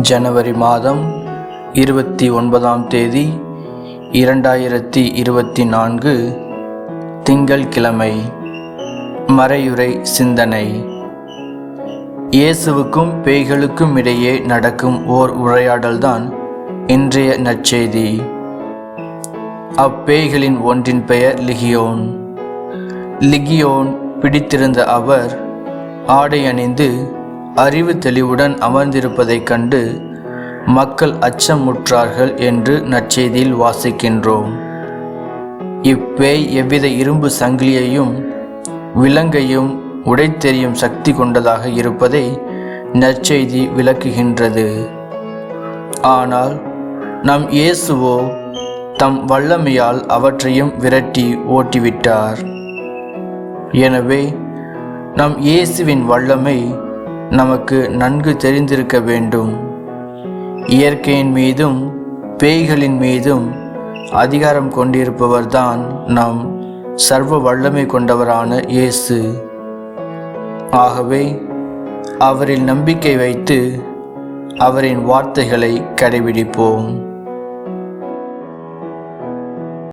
ஜனவரி மாதம் இருபத்தி ஒன்பதாம் தேதி இரண்டாயிரத்தி இருபத்தி நான்கு திங்கள்கிழமை. மறையுறை சிந்தனை. இயேசுவுக்கும் பேய்களுக்கும் இடையே நடக்கும் ஓர் உரையாடல்தான் இன்றைய நற்செய்தி. அப்பேய்களின் ஒன்றின் பெயர் லிகியோன். லிகியோன் பிடித்திருந்த அவர் ஆடை அணிந்து அறிவு தெளிவுடன் அமர்ந்திருப்பதைக் கண்டு மக்கள் அச்சமுற்றார்கள் என்று நற்செய்தியில் வாசிக்கின்றோம். இப்பேய் எவ்வித இரும்பு சங்கிலியையும் விலங்கையும் உடைத்தெறியும் சக்தி கொண்டதாக இருப்பதை நற்செய்தி விளக்குகின்றது. ஆனால் நம் இயேசுவோ தம் வல்லமையால் அவற்றையும் விரட்டி ஓட்டிவிட்டார். எனவே நம் இயேசுவின் வல்லமை நமக்கு நன்கு தெரிந்திருக்க வேண்டும். இயற்கையின் மீதும் பேய்களின் மீதும் அதிகாரம் கொண்டிருப்பவர்தான் நம் சர்வ வல்லமை கொண்டவரான இயேசு. ஆகவே அவரில் நம்பிக்கை வைத்து அவரின் வார்த்தைகளை கடைபிடிப்போம்.